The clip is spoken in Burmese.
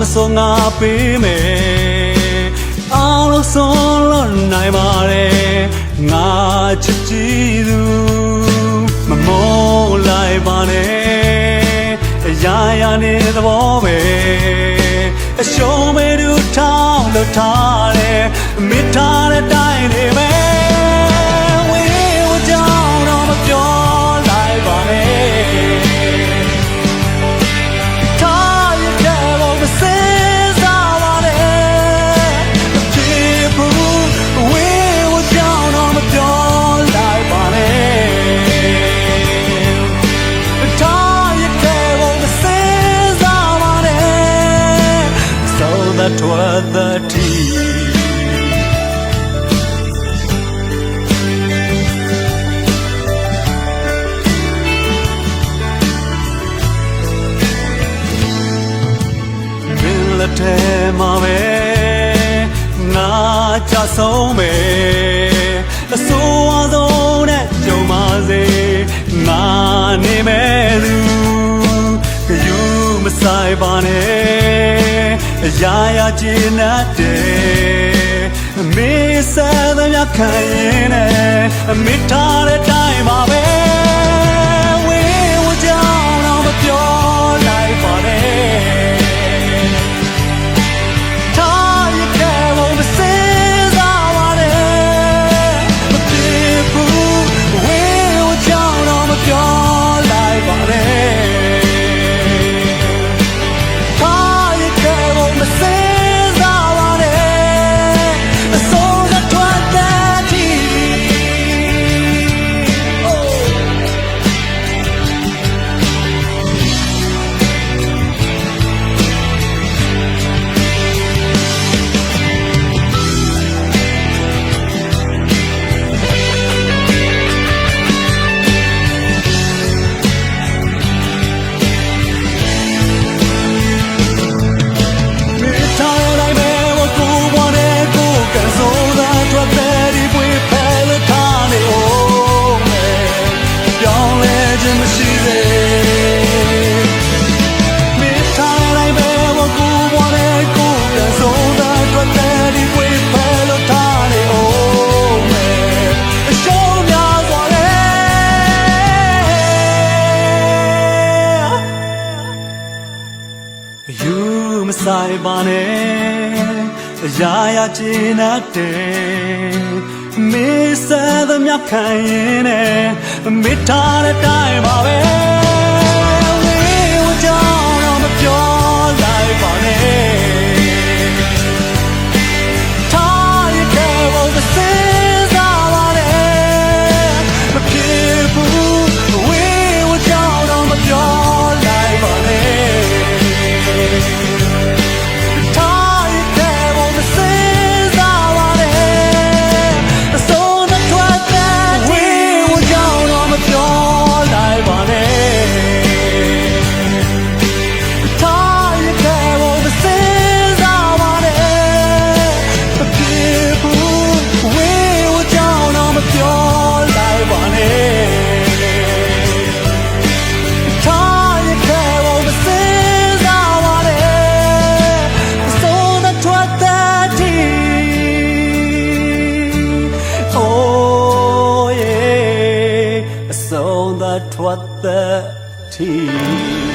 မစောငါပေးမယ်အောင်လို့ဆုံးလို့နိုင်ပါတယ်ငါချစ်ကြည်သူမမောလိုက်ပါနဲ့အရာရာနေသဘောပဲအရှုံးမဲ့သူထောင်းလို့ထားတယ်မိထားတဲ့တိုင်း လက်ထဲမှာပဲနာကြဆုံးပဲအဆိုးအဆုံးနဲ့ကြုံပါစေငါနေမဲ့သူကယူမဆိုင်ပါနဲ့ အရာရာကျဉ်းနာတယ်မေးစားသမျှခံရင်နဲ့အမိထားတဲ့တိုင်းမှာပဲ ဆိုင်ပါနဲ့အရာရာချင်တတ်တယ်မေးစားသမျှခံရင်နဲ့မေးထားတဲ့တိုင်းပါပဲ what the tea